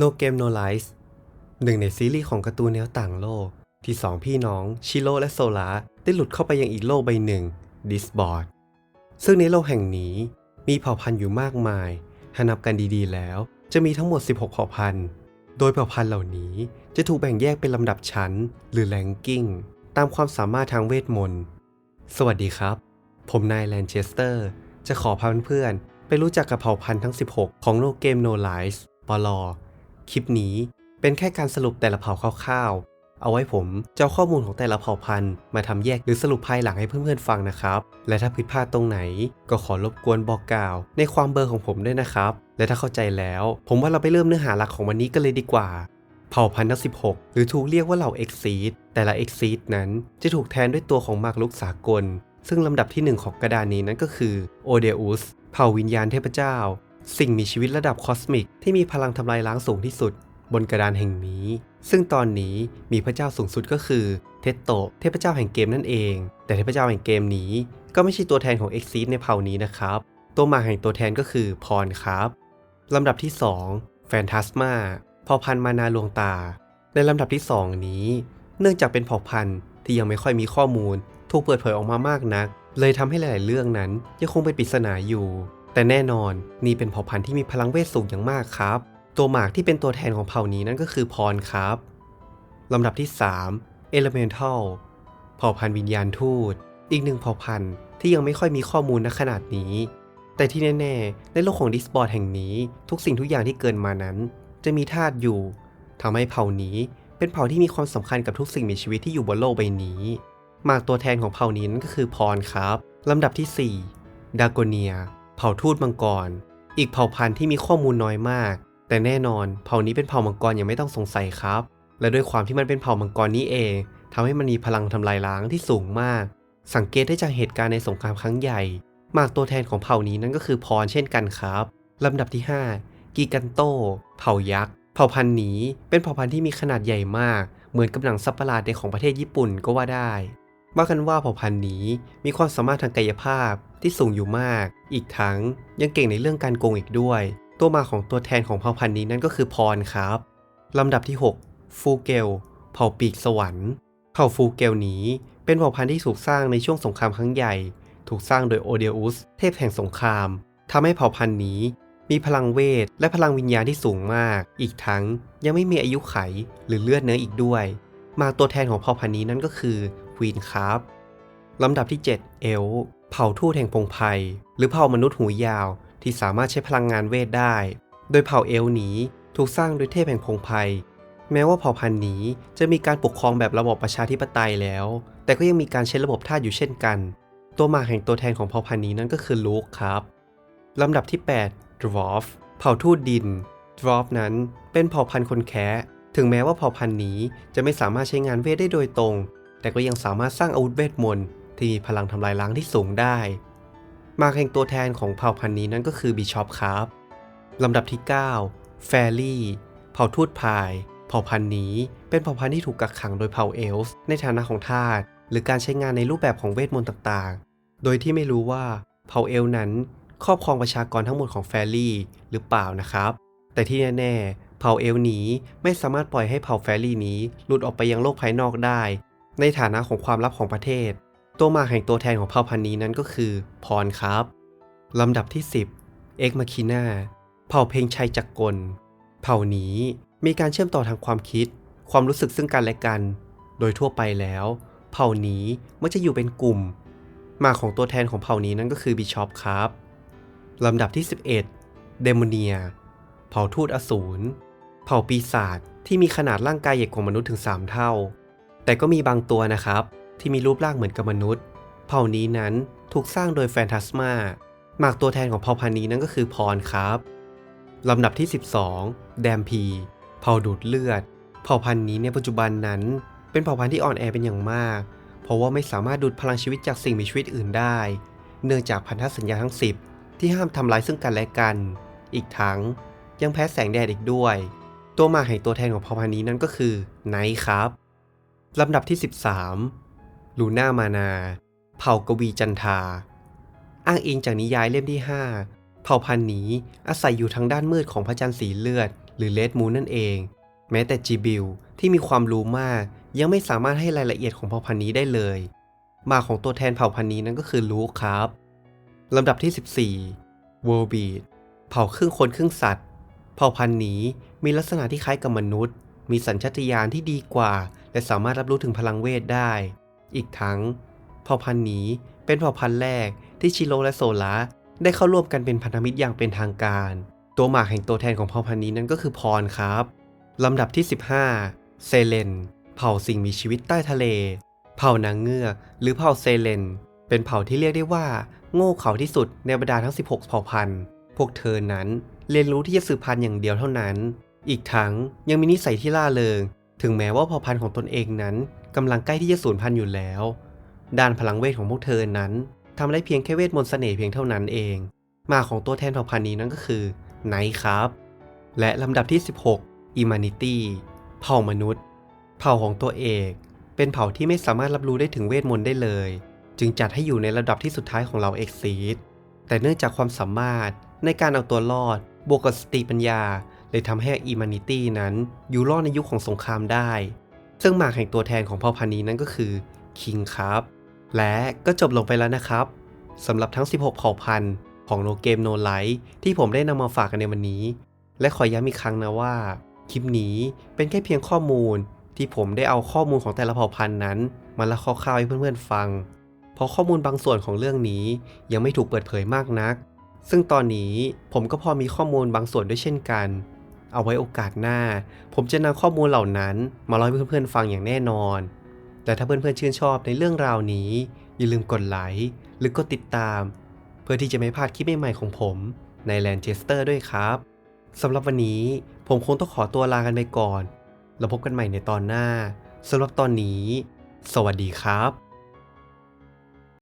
No Game No Life หนึ่งในซีรีส์ของการ์ตูนแนวต่างโลก ที่สองพี่น้องชิโร่และโซลาได้หลุดเข้าไปยังอีกโลกใบหนึ่งดิสบอร์ดซึ่งในโลกแห่งนี้มีเผ่าพันธุ์อยู่มากมายถ้านับกันดีๆแล้ว จะมีทั้งหมด 16 เผ่าพันธุ์ โดยเผ่าพันธุ์เหล่านี้จะถูกแบ่งแยกเป็นลำดับชั้น หรือแรงกิ้ง ตามความสามารถทางเวทมนต์ สวัสดีครับ ผมนายแลนเชสเตอร์ จะขอพาเพื่อนๆไปรู้จักกับเผ่าพันธุ์ทั้ง 16 ของโลกเกม No Lies ปลอ คลิปนี้เป็นแค่การสรุปแต่ละเผ่าคร่าวๆ เอาไว้ผมจะเอาข้อมูลของแต่ละเผ่าพันธุ์มาทำแยกหรือสรุปภายหลังให้เพื่อนๆฟังนะครับ และถ้าผิดพลาดตรงไหน ก็ขอรบกวนบอกกล่าว ในความเบอร์ของผมด้วยนะครับ และถ้าเข้าใจแล้ว ผมว่าเราไปเริ่มเนื้อหาหลักของวันนี้กันเลยดีกว่า เผ่าพันธุ์ทั้ง16 หรือถูกเรียกว่าเหล่า Exceed แต่ละ Exceed นั้นจะถูกแทนด้วยตัวของมากลุกสากล ซึ่งลำดับที่หนึ่งของกระดานนี้นั่นก็คือ Odeus เผ่าวิญญาณเทพเจ้า สิ่งมีชีวิตระดับคอสมิกที่มีพลังทำลายล้างสูงที่สุด บนกระดานแห่งนี้ ซึ่งตอนนี้มีพระเจ้าสูงสุดก็คือ เทสโตเทพเจ้าแห่งเกมนั่นเอง แต่เทพเจ้าแห่งเกมนี้ ก็ไม่ใช่ตัวแทนของ Exceed ในเผ่านี้นะครับ ตัวมาแห่งตัวแทนก็คือพรครับลำดับที่ 2 แฟนตาสมาเผ่าพันธุ์มานาลวงตา ในลำดับที่ 2 นี้ เนื่องจากเป็นเผ่าพันธุ์ที่ยังไม่ค่อยมีข้อมูล ถูกเปิดเผยออกมามากนัก เลยทำให้หลาย ๆ เรื่องนั้นยังคงเป็นปริศนาอยู่ แต่แน่นอนนี่เป็นเผ่าพันธุ์ที่มีพลังเวทสูงอย่างมากครับ ตัวหมากที่เป็นตัวแทนของเผ่านี้นั่นก็คือพรครับลำดับที่ 3 Elemental เผ่าพันธุ์วิญญาณทูต อีกหนึ่งเผ่าพันธุ์ที่ยังไม่ค่อยมีข้อมูลณขนาดนี้ แต่ที่แน่ๆ ในโลกของดิสบอร์ดแห่งนี้ ทุกสิ่งทุกอย่างที่เกินมานั้น จะมีธาตุอยู่ทำให้เผ่านี้เป็นเผ่าที่มีความสำคัญกับทุกสิ่งมีชีวิตที่อยู่บนโลกใบนี้หมากตัวแทนของเผ่านี้นั่นก็คือพรครับลำดับที่4ดากเนีย เผ่าทูตมังกร อีกเผ่าพันธุ์ที่มีข้อมูลน้อยมาก แต่แน่นอนเผ่านี้เป็นเผ่ามังกรยังไม่ต้องสงสัยครับ และด้วยความที่มันเป็นเผ่ามังกรนี้เองทำให้มันมีพลังทำลายล้างที่สูงมาก สังเกตได้จากเหตุการณ์ในสงครามครั้งใหญ่ มากตัวแทนของเผ่านี้นั่นก็คือพรเช่นกันครับลำดับที่ 5 กิกันโต เผ่ายักษ์เผ่าพันธุ์นี้เป็นเผ่าพันธุ์ที่มีขนาดใหญ่มาก เหมือนกับหนังสัตว์ประหลาดในของประเทศญี่ปุ่นก็ว่าได้ว่ากันว่าเผ่าพันธุ์นี้มีความสามารถทางกายภาพ ที่สูงอยู่มาก อีกทั้งยังเก่งในเรื่องการโกงอีกด้วย ตัวมาของตัวแทนของเผ่าพันธุ์นี้นั่นก็คือพรครับ ลำดับที่ 6 ฟูเกล เผ่าปีกสวรรค์ เผ่าฟูเกลนี้ เป็นเผ่าพันธุ์ที่ถูกสร้างในช่วงสงครามครั้งใหญ่ ถูกสร้างโดยโอเดอุส เทพแห่งสงครามทำให้เผ่าพันธุ์นี้ มีพลังเวทและพลังวิญญาณที่สูงมาก อีกทั้งยังไม่มีอายุไขหรือเลือดเนื้ออีกด้วย มาตัวแทนของเผ่าพันธุ์นี้นั่นก็คือควีนครับ ลำดับที่ 7 เอลเผ่าทูตแห่งพงไพรหรือเผ่ามนุษย์หูยาวที่สามารถใช้พลังงานเวทได้ โดยเผ่าเอลนี้ถูกสร้างโดยเทพแห่งพงไพรแม้ว่าเผ่าพันธุ์นี้จะมีการปกครองแบบระบบประชาธิปไตยแล้ว แต่ก็ยังมีการใช้ระบบทาสอยู่เช่นกัน ตัวมาแห่งตัวแทนของเผ่าพันธุ์นี้นั่นก็คือลูกครับลำดับที่ 8 Dwarf เผ่าทูตดิน Dwarf นั้นเป็นเผ่าพันธุ์คนแคะถึงแม้ว่าเผ่าพันธุ์นี้จะไม่สามารถใช้งานเวทได้โดยตรง แต่ก็ยังสามารถสร้างอาวุธเวทมนต์ ที่มีพลังทำลายล้างที่สูงได้ มาแห่งตัวแทนของเผ่าพันธุ์นี้นั่นก็คือบิชอปครับลำดับที่ 9 แฟรี่ เผ่าทูตพาย เผ่าพันธุ์นี้เป็นเผ่าพันธุ์ที่ถูกกักขังโดยเผ่าเอลส์ในฐานะของทาสหรือการใช้งานในรูปแบบของเวทมนต์ต่างๆ โดยที่ไม่รู้ว่าเผ่าเอลนั้น ครอบครองประชากรทั้งหมดของแฟรี่หรือเปล่านะครับ แต่ที่แน่ๆ เผ่าเอลนี้ไม่สามารถปล่อยให้เผ่าแฟรี่นี้หลุดออกไปยังโลกภายนอกได้ ในฐานะของความลับของประเทศ ตัวมาแห่งตัวแทนของเผ่าพันธุ์นี้นั้นก็คือพรครับ ลำดับที่ 10 เอ็กมาคินาเผ่าเพลงชัยจักกล เผ่านี้มีการเชื่อมต่อทางความคิด ความรู้สึกซึ่งกันและกัน โดยทั่วไปแล้ว เผ่านี้มักจะอยู่เป็นกลุ่ม มาของตัวแทนของเผ่านี้นั่นก็คือบิชอปครับ ลำดับที่ 11 เดโมเนีย เผ่าทูตอสูร เผ่าปีศาจที่มีขนาดร่างกายใหญ่กว่ามนุษย์ถึง 3 เท่า แต่ก็มีบางตัวนะครับ ที่มีรูปร่างเหมือนกับมนุษย์ เผ่านี้นั้นถูกสร้างโดยแฟนตาสมาหมากตัวแทนของเผ่าพันธุ์นี้นั่นก็คือพรครับลำดับที่ 12 แดมพี เผ่าดูดเลือด เผ่าพันธุ์นี้ในปัจจุบันนั้น เป็นเผ่าพันธุ์ที่อ่อนแอเป็นอย่างมาก เพราะว่าไม่สามารถดูดพลังชีวิตจากสิ่งมีชีวิตอื่นได้ เนื่องจากพันธสัญญาทั้ง 10 ที่ห้ามทำร้ายซึ่งกันและกัน อีกทั้งยังแพ้แสงแดดอีกด้วย ตัวมาแห่งตัวแทนของเผ่าพันธุ์นี้นั่นก็คือไนท์ครับลำดับที่ 13 ลูน่ามานา เผ่ากวีจันทา อ้างอิงจากนิยายเล่มที่ 5 เผ่าพันธุ์นี้อาศัยอยู่ทางด้านมืดของพระจันทร์สีเลือด หรือเลดมูนนั่นเอง แม้แต่จีบิลที่มีความรู้มาก ยังไม่สามารถให้รายละเอียดของเผ่าพันธุ์นี้ได้เลย มาของตัวแทนเผ่าพันธุ์นี้นั่นก็คือลูคครับลำดับที่ 14 w o r b e a t เผ่าครึ่งคนครึ่งสัตว์ เผ่าพันธุ์นี้มีลักษณะที่คล้ายกับมนุษย์ มีสัญชาตญาณที่ดีกว่า และสามารถรับรู้ถึงพลังเวทได้ อีกทั้งเผ่าพันธุ์นี้เป็นเผ่าพันธุ์แรกที่ชิโร่และโซลาได้เข้าร่วมกันเป็นพันธมิตรอย่างเป็นทางการ ตัวหมากแห่งตัวแทนของเผ่าพันธุ์นี้นั่นก็คือพรครับ ลำดับที่ 15 เซเลน เผ่าสิ่งมีชีวิตใต้ทะเล เผ่านางเงือกหรือเผ่าเซเลน เป็นเผ่าที่เรียกได้ว่า โง่เขลาที่สุดในบรรดาทั้ง 16 เผ่าพันธุ์ พวกเธอนั้นเรียนรู้ที่จะสืบพันธุ์อย่างเดียวเท่านั้น อีกทั้งยังมีนิสัยที่ล่าเริง ถึงแม้ว่าเผ่าพันธุ์ของตนเองนั้นกำลังใกล้ที่จะสูญพันธุ์อยู่แล้ว ด้านพลังเวทของพวกเธอนั้นทำได้เพียงแค่เวทมนต์เสน่ห์เพียงเท่านั้นเอง มาของตัวแทนเผ่าพันธุ์นี้นั่นก็คือไนท์ครับ และลำดับที่ 16 Humanity เผ่ามนุษย์ เผ่าของตัวเอกเป็นเผ่าที่ไม่สามารถรับรู้ได้ถึงเวทมนต์ได้เลย จึงจัดให้อยู่ในระดับที่สุดท้ายของเราเอ็กซีดแต่เนื่องจากความสามารถในการเอาตัวรอด บวกกับสติปัญญา เลยทำให้ Humanity นั้นอยู่รอดในยุคของสงครามได้ ซึ่งหมากแห่งตัวแทนของเผ่าพันธุ์นี้นั่นก็คือ King ครับ และก็จบลงไปแล้วนะครับสำหรับทั้ง 16 เผ่าพันธุ์ของ No Game No Life ที่ผมได้นำมาฝากกันในวันนี้ และขอย้ำอีกครั้งนะว่า คลิปนี้เป็นแค่เพียงข้อมูลที่ผมได้เอาข้อมูลของแต่ละเผ่าพันธุ์นั้น มาละคร่าวๆให้เพื่อนๆฟัง เพราะข้อมูลบางส่วนของเรื่องนี้ยังไม่ถูกเปิดเผยมากนัก ซึ่งตอนนี้ผมก็พอมีข้อมูลบางส่วนด้วยเช่นกัน เอาไว้โอกาสหน้า ผมจะนำข้อมูลเหล่านั้นมาเล่าให้เพื่อนๆฟังอย่างแน่นอน แต่ถ้าเพื่อนๆชื่นชอบในเรื่องราวนี้ อย่าลืมกดไลค์หรือกดติดตาม เพื่อที่จะไม่พลาดคลิปใหม่ๆของผมในแลนเชสเตอร์ด้วยครับสำหรับวันนี้ผมคงต้องขอตัวลากันไปก่อน แล้วพบกันใหม่ในตอนหน้าสำหรับตอนนี้ สวัสดีครับ